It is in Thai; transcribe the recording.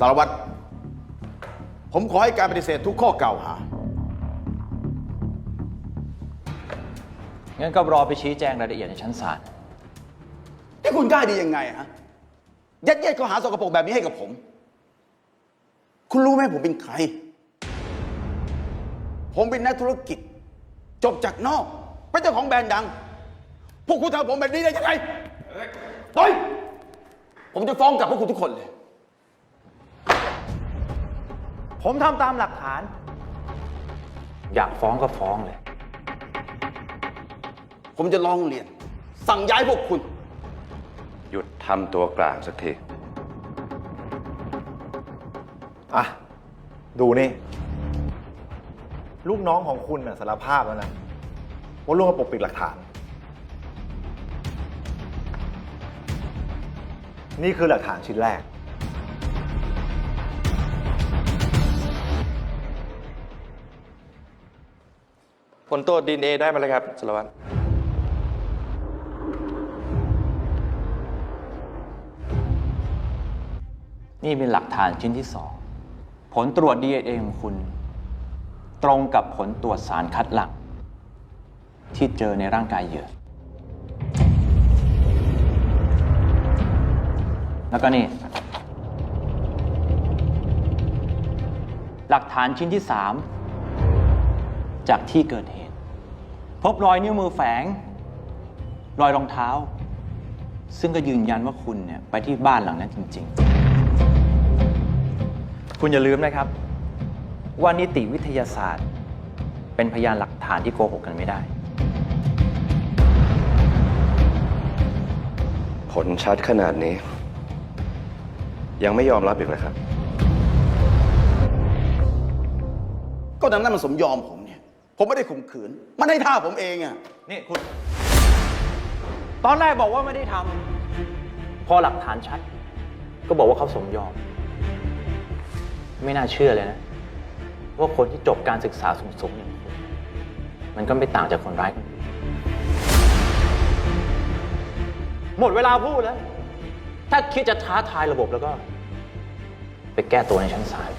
สารวัตร ผมขอให้การปฏิเสธทุกข้อกล่าวหา งั้นก็รอไปชี้แจงรายละเอียดในชั้นศาล ที่คุณกล้าดียังไงฮะ ยัดเยียดข้อหาสกปรกแบบนี้ให้กับผม คุณรู้ไหมผมเป็นใคร ผมเป็นนักธุรกิจ จบจากนอก เป็นเจ้าของแบรนด์ดัง พวกคุณทำผมแบบนี้ได้ยังไงปล่อยผมจะฟ้องกลับพวกคุณทุกคนเลย ผมทำตามหลักฐาน อยากฟ้องก็ฟ้องเลย ผมจะร้องเรียน สั่งย้ายพวกคุณ หยุดทำตัวกลางสักที อะ ดูนี่ ลูกน้องของคุณน่ะสารภาพแล้วนะ ว่าร่วมมาปกปิดหลักฐาน นี่คือหลักฐานชิ้นแรก ผลตรวจดีเอได้มาแล้วครับสารวัตรนี่เป็นหลักฐานชิ้นที่สองผลตรวจ DNA ของคุณ ตรงกับผลตรวจสารคัดหลั่งที่เจอในร่างกายเหยื่อ แล้วก็นี่ หลักฐานชิ้นที่สาม จากที่เกิดเหตุ พบรอยนิ้วมือแฝง รอยรองเท้า ซึ่งก็ยืนยันว่าคุณเนี่ยไปที่บ้านหลังนั้นจริง ๆ คุณอย่าลืมนะครับ ว่านิติวิทยาศาสตร์ เป็นพยานหลักฐานที่โกหกกันไม่ได้ ผลชัดขนาดนี้ ยังไม่ยอมรับอีกเลยครับ ก็ดังนั้นมันสมยอมผมเนี่ย ผมไม่ได้ข่มขืน มันให้ท่าผมเองอะนี่คุณ ตอนแรกบอกว่าไม่ได้ทำพอหลักฐานชัด ก็บอกว่าเขาสมยอม ไม่น่าเชื่อเลยนะ ว่าคนที่จบการศึกษาสูงๆอย่างคุณมันก็ไม่ต่างจากคนร้ายคนอื่นหมดเวลาพูดแล้ว ถ้าคิดจะท้าทายระบบแล้วก็ ไปแก้ตัวในชั้นศาล